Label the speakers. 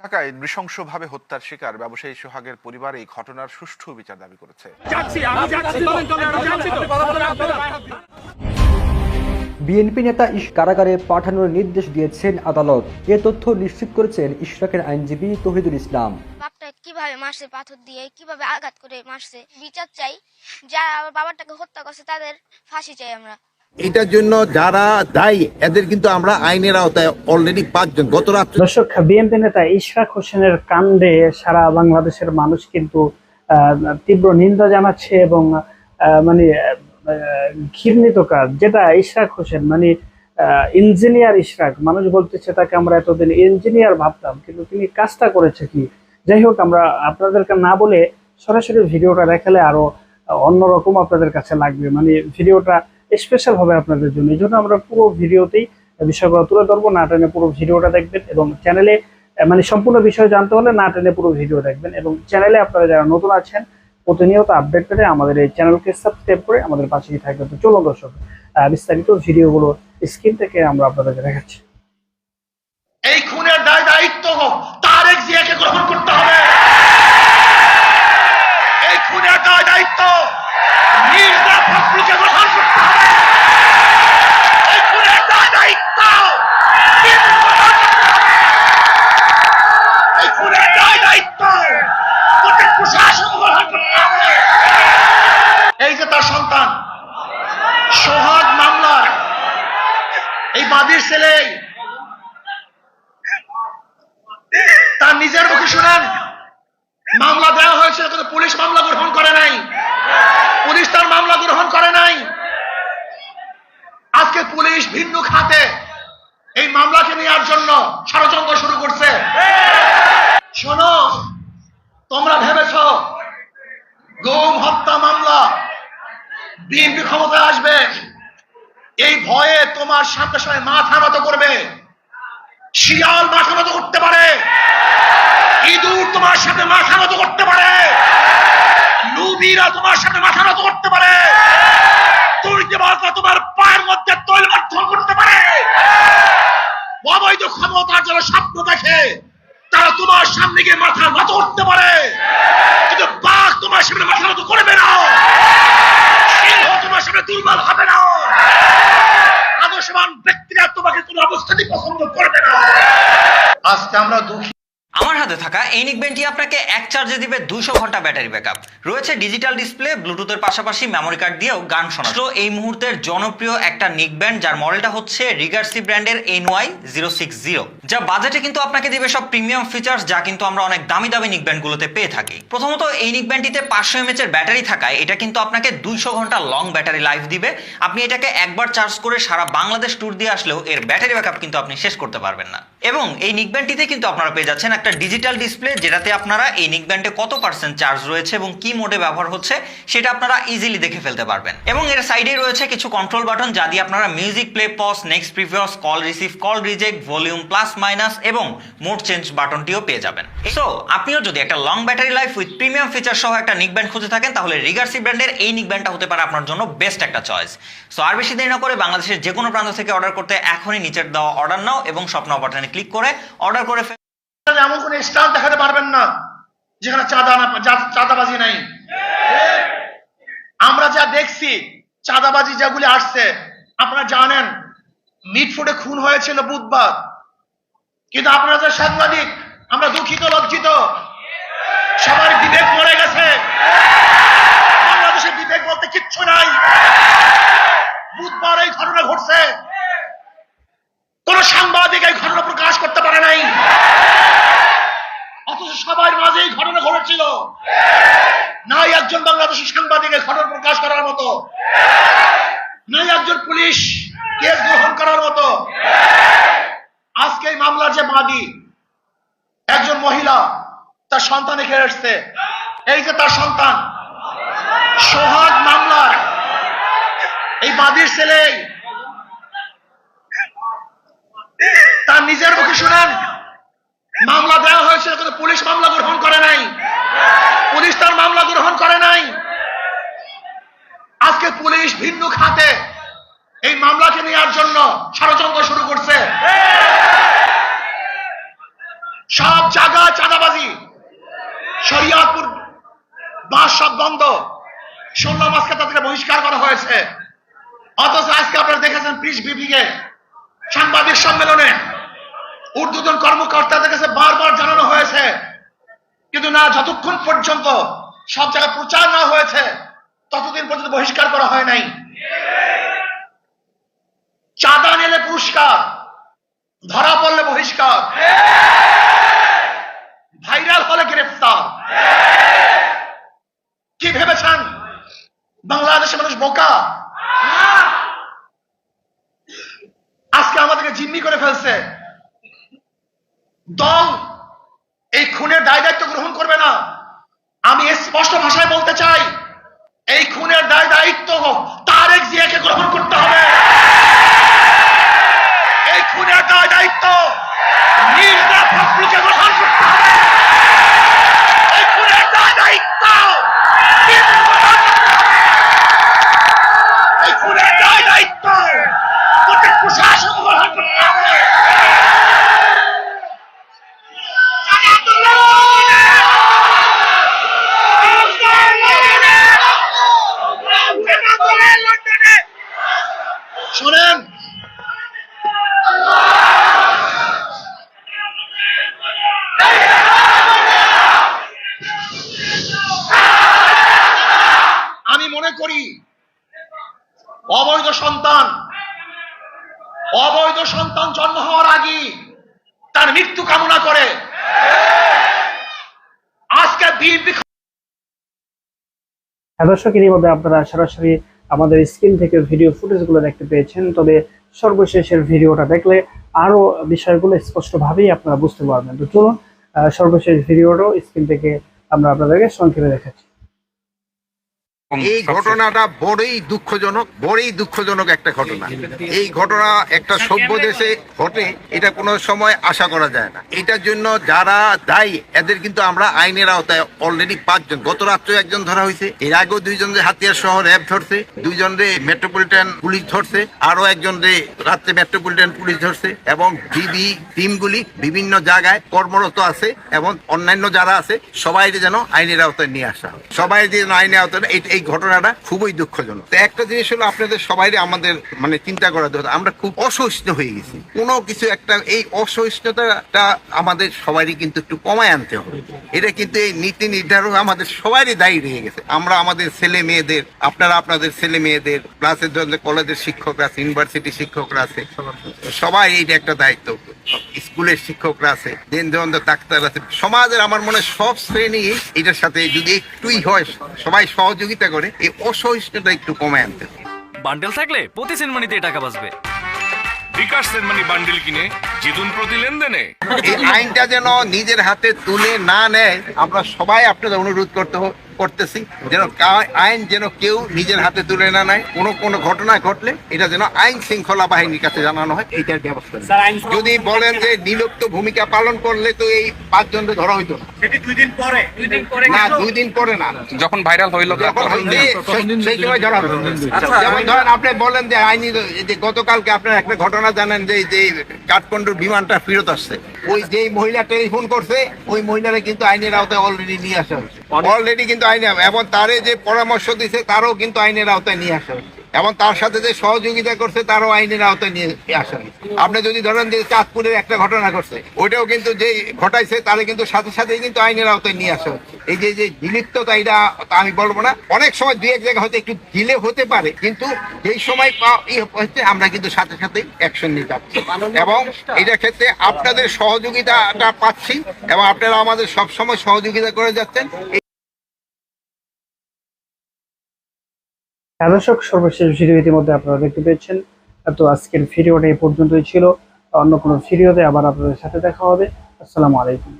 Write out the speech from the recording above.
Speaker 1: ঢাকায় নৃশংসভাবে হত্যার শিকার ব্যবসায়ী সোহাগের পরিবার এই ঘটনার সুষ্ঠু বিচার দাবি করেছে।
Speaker 2: বিএনপি নেতা ইশ কারাগারে পাঠানোর নির্দেশ দিয়েছেন আদালত। এ তথ্য নিশ্চিত করেছেন ইশরাকের আইনজীবী তহিদুল ইসলাম।
Speaker 3: বাপটা কীভাবে মারছে পাথর দিয়ে কীভাবে আঘাত করে মারছে? বিচার চাই। যারা আমার বাবাটাকে হত্যা করছে তাদের ফাঁসি চাই আমরা।
Speaker 4: এটার জন্য যারা দায়ী, এদের কিন্তু আমরা আইনের আওতায় অলরেডি পাঁচজন। গত রাত্রে
Speaker 5: দর্শক, বিএনপি নেতা ইশরাক হোসেনের কাণ্ডে সারা বাংলাদেশের মানুষ কিন্তু তীব্র নিন্দা জানাচ্ছে এবং মানে ঘৃণিত কাজ। যেটা ইশরাক হোসেন মানে ইঞ্জিনিয়ার ইশরাক, মানুষ বলতেছে তাকে আমরা এতদিন ইঞ্জিনিয়ার ভাবতাম, কিন্তু তিনি কাজটা করেছে কি? যাই হোক, আমরা আপনাদেরকে না বলে সরাসরি ভিডিওটা দেখালে আরও অন্যরকম আপনাদের কাছে লাগবে। মানে ভিডিওটা স্পেশাল হবে আপনাদের জন্য। এই জন্য আমরা পুরো ভিডিওতেই বিষয়গুলো তুলে ধরবো। না টেনে পুরো ভিডিওটা দেখবেন এবং চ্যানেলে মানে সম্পূর্ণ বিষয় জানতে হলে না টেনে পুরো ভিডিও দেখবেন এবং চ্যানেলে আপনারা যারা নতুন আছেন, প্রতিনিয়ত আপডেট পেতে আমাদের এই চ্যানেলকে সাবস্ক্রাইব করে আমাদের পাশেই থাকবেন। তো চলুন দর্শক বিস্তারিত ভিডিওগুলো স্ক্রিন থেকে আমরা আপনাদেরকে দেখাচ্ছি।
Speaker 6: এই খুনের দায় দায়িত্ব তারেক জিয়াকে গ্রহণ করতে হবে এই খুনের দায় দায়িত্ব মির্জা ফখরুলকে গ্রহণ করতে হবে এই খুনের দায় দায়িত্ব টিপু গ্রহণ করতে হবে। এই খুনের দায় দায়িত্ব প্রত্যেক প্রশাসন গ্রহণ করতে হবে এই যে তার সন্তান সোহাগ মামলার এই বাদীর ছেলে তার নিজের মুখে শুনেন মামলা দেওয়া হয়েছিল কিন্তু পুলিশ মামলা গ্রহণ করে নাই। পুলিশ তার মামলা গ্রহণ করে নাই। আজকে পুলিশ ভিন্ন খাতে এই মামলাকে নেওয়ার জন্য ষড়যন্ত্র শুরু করছে। শোনো, তোমরা ভেবেছ গৌম, হত্যা মামলা, বিএনপি ক্ষমতায় আসবে। এই ভয়ে তোমার সাথে সাথে মাথা নত করবে। শিয়াল মাথা নত করতে পারে। ইঁদুর তোমার সাথে মাথা নত করতে পারে। লুবিরা তোমার সাথে মাথা নত করতে পারে। তোমার পায়ের মধ্যে তৈল মাধ্যম করতে পারে। অবৈধ ক্ষমতার যারা স্বপ্ন দেখে, তারা তোমার সামনে গিয়ে মাথা নত করতে পারে। কিন্তু বাঘ তোমার সামনে মাথা নত করবে না। সিংহ তোমার সামনে দুর্বল হবে না। আদর্শবান ব্যক্তিরা তোমাকে কোনো অবস্থাতেই পছন্দ করবে না। আজকে আমরা দুঃখী।
Speaker 7: হাতে থাকা এই নিকব্যান্ডটি আপনাকে এক চার্জে দিবে দুশো ঘণ্টা ব্যাটারি ব্যাকআপ। রয়েছে ডিজিটাল ডিসপ্লে, ব্লুটুথের পাশাপাশি মেমোরি কার্ড দিয়েও গান শোনা এই মুহূর্তের জনপ্রিয় একটা নিকব্যান্ড যার মডেলটা হচ্ছে রিগার্সি ব্র্যান্ডের N Y zero six zero, যা বাজেটে কিন্তু আপনাকে দিবে সব প্রিমিয়াম ফিচার্স যা কিন্তু আমরা অনেক দামি দামি নিক নিকব্যান্ডগুলোতে পেয়ে থাকি। প্রথমত, এই নিকব্যান্ডটিতে পাঁচশো এমএচ এর ব্যাটারি থাকায় এটা কিন্তু আপনাকে দুইশো ঘণ্টা লং ব্যাটারি লাইফ দিবে। আপনি এটাকে একবার চার্জ করে সারা বাংলাদেশ ট্যুর দিয়ে আসলেও এর ব্যাটারি ব্যাকআপ কিন্তু আপনি শেষ করতে পারবেন না। এবং এই নিকব্যান্ডটিতে কিন্তু আপনারা পেয়ে যাচ্ছেন একটা ডিজিটাল ডিসপ্লে যেটাতে আপনারা এই নিকব্যান্ডে কত পার্সেন্ট চার্জ রয়েছে এবং কি মোডে ব্যবহার হচ্ছে, সেটা আপনারা ইজিলি দেখে ফেলতে পারবেন। এবং এর সাইডে রয়েছে কিছু কন্ট্রোল বাটন যা দিয়ে আপনারা music play pause next previous call receive call reject volume plus minus এবং মোড চেঞ্জ বাটনটিও পেয়ে যাবেন। সো আপনিও যদি একটা long battery life with premium feature সহ একটা নিকব্যান্ড খুঁজে থাকেন, তাহলে রিগার্সি ব্র্যান্ডের এই নিকব্যান্ডটা হতে পারে আপনার জন্য বেস্ট একটা চয়েস সো আর বেশি দেরি না করে বাংলাদেশের যে কোনো প্রান্ত থেকে অর্ডার করতে এখনই নিচের দেওয়া অর্ডার নাও এবং স্বপ্ন বাটনে ক্লিক করে অর্ডার করে
Speaker 6: এমন কোন স্টার দেখাতে পারবেন না, যেখানে চাঁদা চাঁদাবাজি নাই। আমরা যা দেখছি, চাঁদাবাজি যেগুলি আসছে, আপনারা জানেন মিটফুটে খুন হয়েছিল বুধবার। কিন্তু আপনারা যে সাংবাদিক, আমরা দুঃখিত, লজ্জিত। সবার বিবেক মরে গেছে। বাংলাদেশের বিবেক বলতে কিচ্ছু নাই। বুধবার এই ঘটনা ঘটছে কোন সাংবাদিক এই ঘটনা প্রকাশ করতে পারে নাই অথচ সবার মাঝে এই ঘটনা ঘটেছিল নাই একজন বাংলাদেশের সাংবাদিকের ঘটনা প্রকাশ করার মতো? নাই একজন পুলিশ কেস গ্রহণ করার মতো? আজকে এই মামলার যে বাদী, একজন মহিলা, তার সন্তান এখানে এসছে। এই যে তার সন্তান, সোহাগ মামলার, এই বাদীর ছেলে তার নিজের মুখে শুনেন, মামলা দেওয়া হয়েছিল কিন্তু পুলিশ মামলা বাস সব বন্ধ। ষোলো মাসকে তাদেরকে বহিষ্কার করা হয়েছে। অথচ আজকে আপনারা দেখেছেন প্রিস বিভাগে সাংবাদিক সম্মেলনে ঊর্ধ্বতন কর্মকর্তাদের কাছে বারবার জানানো হয়েছে। কিন্তু না, যতক্ষণ পর্যন্ত সব জায়গায় প্রচার না হয়েছে, ততদিন পর্যন্ত বহিষ্কার করা হয় নাই চাঁদা নিলে পুরস্কার ধরা পড়লে বহিষ্কার ভাইরাল হলে গ্রেফতার কি ভেবেছেন বাংলাদেশের মানুষ বোকা। আজকে আমাদেরকে জিম্মি করে ফেলছে। দল এই খুনের দায় দায়িত্ব গ্রহণ করবে না। আমি স্পষ্ট ভাষায় বলতে চাই, এই খুনের দায় দায়িত্ব তারেক জিয়াকে গ্রহণ করতে হবে। এই খুনের দায় দায়িত্ব অবৈধ সন্তান। অবৈধ সন্তান জন্ম হওয়ার আগেই তার মৃত্যু কামনা করে। আজকে
Speaker 5: হ্যাঁ দর্শক, এরই মধ্যে আপনারা সরাসরি আমাদের স্ক্রিন থেকে ভিডিও ফুটেজগুলো দেখতে পেয়েছেন। তবে সর্বশেষের ভিডিওটা দেখলে আরও বিষয়গুলো স্পষ্টভাবেই আপনারা বুঝতে পারবেন। তো চলুন সর্বশেষ ভিডিওটাও স্ক্রিন থেকে আমরা আপনাদেরকে সংক্ষেপে দেখাচ্ছি।
Speaker 4: এই ঘটনাটা বড়ই দুঃখজনক বড়ই দুঃখজনক একটা ঘটনা। এই ঘটনা একটা সভ্য দেশে ঘটে এটা কোনো সময় আশা করা যায় না। এটার জন্য যারা দায়ী এদের কিন্তু আমরা আইনের আওতায় অলরেডি পাঁচজন। গত রাত্রে একজন ধরা হয়েছে এর আগেও দুইজন রে হাতিয়ার সহ র্যাব ধরছে দুইজন রে মেট্রোপলিটন পুলিশ ধরছে আরও একজন রে রাত্রে মেট্রোপলিটন পুলিশ ধরছে এবং ডিবি টিমগুলি বিভিন্ন জায়গায় কর্মরত আছে এবং অন্যান্য যারা আছে সবাই যেন আইনের আওতায় নিয়ে আসা হয়। সবাই যেন আইনের আওতায় এই- ঘটনাটা খুবই দুঃখজনক। তো একটা জিনিস হলো আপনাদের সবাই আমাদের মানে চিন্তা করা দরকার আমরা খুব অসহিষ্ণু হয়ে গেছি। কোনো কিছু একটা, এই অসহিষ্ণুতাটা আমাদের সবারই কিন্তু একটু কমায় আনতে হবে। এটা কিন্তু এই নীতি নির্ধারক আমাদের সবারই দায়ী রয়ে গেছে। আমরা আমাদের ছেলে মেয়েদের, আপনারা আপনাদের ছেলে মেয়েদের ক্লাসের জন্য কলেজের শিক্ষকরা আছে ইউনিভার্সিটি শিক্ষকরা আছে, সবাই এইটা একটা দায়িত্ব। স্কুলের শিক্ষকরা আছে, দেন দেওয়ান ডাক্তার আছে। সমাজের আমার মনে সব শ্রেণি এটার সাথে যদি একটুই হয়, সবাই সহযোগিতা করে এই অসহিষ্ণুতা একটু কমে আনতে। হবে।
Speaker 8: বান্ডেল থাকলে প্রতি সেনমানিতে টাকা বাঁচবে। বিকাশ সেনমানি বান্ডেল কিনে জিতুন প্রতি লেনদেনে।
Speaker 4: এই আইনটা যেন নিজের হাতে তুলে না নেয় আমরা সবাই আপনাদের অনুরোধ করতে হ- করতেছি যেন আইন যেন কেউ নিজের হাতে তুলে না নেয়। কোনো কোনো ঘটনা ঘটলে এটা যেন আইন শৃঙ্খলা বাহিনীর কাছে জানানো হয়। এইটার ব্যবস্থা যদি বলেন যে নিলুপ্ত ভূমিকা পালন করলে তো এই পাঁচজনকে ধরা হইতো না। না দুই দিন পরে না।
Speaker 1: যখন ভাইরাল হইল
Speaker 4: সেই সময় ধরা হতো যেমন ধরেন আপনি বলেন যে আইনি যে গতকালকে আপনার একটা ঘটনা জানেন যে যে কাঠমান্ডুর বিমানটা ফেরত আসছে। ওই যেই মহিলা টেলিফোন করছে ওই মহিলারা কিন্তু আইনের আওতায় অলরেডি নিয়ে আসা হয়েছে। অলরেডি কিন্তু আইনে এবং তারে যে পরামর্শ দিছে তারও কিন্তু আইনের আওতায় নিয়ে আসা হয়েছে। এবং তার সাথে যে সহযোগিতা করছে, তারও আইনের আওতায় নিয়ে আসা আপনি যদি ধরেন যে চাঁদপুরের একটা ঘটনা ঘটছে, ওইটাও কিন্তু যে ঘটাইছে, তারে কিন্তু সাথে সাথেই কিন্তু আইনের আওতায় নিয়ে আসা এই যে যে বিলিপ্ততা এটা আমি বলব না, অনেক সময় দুই এক জায়গায় হয়তো একটু ডিলে হতে পারে, কিন্তু যেই সময় হচ্ছে, আমরা কিন্তু সাথে সাথে অ্যাকশন নিতে পারছি এবং এটা ক্ষেত্রে আপনাদের সহযোগিতাটা পাচ্ছি, এবং আপনারা আমাদের সব সময় সহযোগিতা করে যাচ্ছেন।
Speaker 5: হ্যাঁ দর্শক সর্বশেষ ভিডিও ইতিমধ্যে আপনারা দেখতে পেয়েছেন। তো আজকের ভিডিওটা এই পর্যন্তই ছিল। অন্য কোনো ভিডিওতে আবার আপনাদের সাথে দেখা হবে। আসসালামু আলাইকুম।